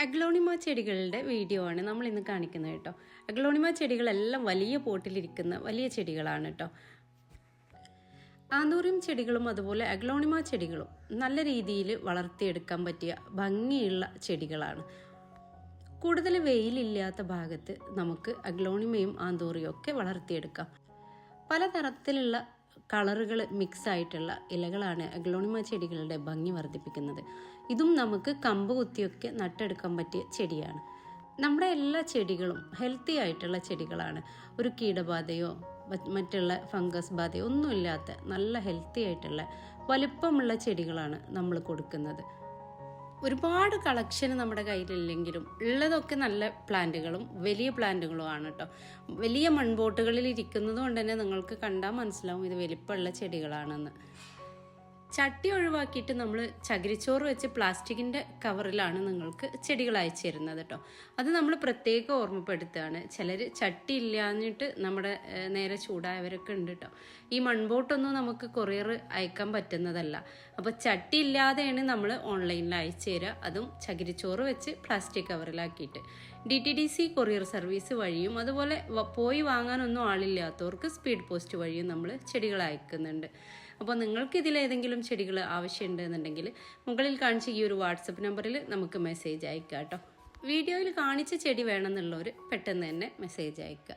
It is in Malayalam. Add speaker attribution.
Speaker 1: അഗ്ലോണിമ ചെടികളുടെ വീഡിയോ ആണ് നമ്മൾ ഇന്ന് കാണിക്കുന്നത് കേട്ടോ. അഗ്ലോണിമ ചെടികളെല്ലാം വലിയ പോട്ടിലിരിക്കുന്ന വലിയ ചെടികളാണ് കേട്ടോ. ആന്തൂറിയം ചെടികളും അതുപോലെ അഗ്ലോണിമ ചെടികളും നല്ല രീതിയിൽ വളർത്തിയെടുക്കാൻ പറ്റിയ ഭംഗിയുള്ള ചെടികളാണ്. കൂടുതൽ വെയിലില്ലാത്ത ഭാഗത്ത് നമുക്ക് അഗ്ലോണിമയും ആന്തൂറിയും ഒക്കെ വളർത്തിയെടുക്കാം. പലതരത്തിലുള്ള കളറുകൾ മിക്സ് ആയിട്ടുള്ള ഇലകളാണ് അഗ്ലോണിമ ചെടികളുടെ ഭംഗി വർദ്ധിപ്പിക്കുന്നത്. ഇതും നമുക്ക് കമ്പ് കുത്തിയൊക്കെ നട്ടെടുക്കാൻ പറ്റിയ ചെടിയാണ്. നമ്മുടെ എല്ലാ ചെടികളും ഹെൽത്തി ആയിട്ടുള്ള ചെടികളാണ്. ഒരു കീടബാധയോ മറ്റുള്ള ഫംഗസ് ബാധയോ ഒന്നുമില്ലാത്ത നല്ല ഹെൽത്തി ആയിട്ടുള്ള വലിപ്പമുള്ള ചെടികളാണ് നമ്മൾ കൊടുക്കുന്നത്. ഒരുപാട് കളക്ഷൻ നമ്മുടെ കയ്യിലില്ലെങ്കിലും ഉള്ളതൊക്കെ നല്ല പ്ലാന്റുകളും വലിയ പ്ലാന്റുകളും ആണ് കേട്ടോ വലിയ മൺബോട്ടുകളിൽ ഇരിക്കുന്നത് കൊണ്ട് തന്നെ നിങ്ങൾക്ക് കണ്ടാൽ മനസ്സിലാവും ഇത് വലിപ്പമുള്ള ചെടികളാണെന്ന്. ചട്ടി ഒഴിവാക്കിയിട്ട് നമ്മൾ ചകിരിച്ചോറ് വെച്ച് പ്ലാസ്റ്റിക്കിന്റെ കവറിലാണ് നിങ്ങൾക്ക് ചെടികൾ അയച്ചു തരുന്നത് കേട്ടോ അത് നമ്മൾ പ്രത്യേകം ഓർമ്മപ്പെടുത്തുകയാണ്. ചിലർ ചട്ടി ഇല്ലാഞ്ഞിട്ട് നമ്മുടെ നേരെ ചൂടായവരൊക്കെ ഉണ്ട് കേട്ടോ ഈ മൺബോട്ടൊന്നും നമുക്ക് കൊറിയർ അയക്കാൻ പറ്റുന്നതല്ല. അപ്പോൾ ചട്ടി ഇല്ലാതെയാണ് നമ്മൾ ഓൺലൈനിൽ അയച്ചു തരിക അതും ചകിരിച്ചോറ് വെച്ച് plastic കവറിലാക്കിയിട്ട്. D T D C courier service വഴിയും അതുപോലെ പോയി വാങ്ങാനൊന്നും ആളില്ലാത്തവർക്ക് സ്പീഡ് പോസ്റ്റ് വഴിയും നമ്മൾ ചെടികൾ അയക്കുന്നുണ്ട്. അപ്പോൾ നിങ്ങൾക്ക് ഇതിൽ ഏതെങ്കിലും ചെടികൾ ആവശ്യമുണ്ട് എന്നുണ്ടെങ്കിൽ മുകളിൽ കാണിച്ച ഈ ഒരു വാട്സപ്പ് നമ്പറിൽ നമുക്ക് മെസ്സേജ് അയക്കാം കേട്ടോ വീഡിയോയിൽ കാണിച്ച ചെടി വേണമെന്നുള്ളവർ പെട്ടെന്ന് തന്നെ മെസ്സേജ് അയക്കുക.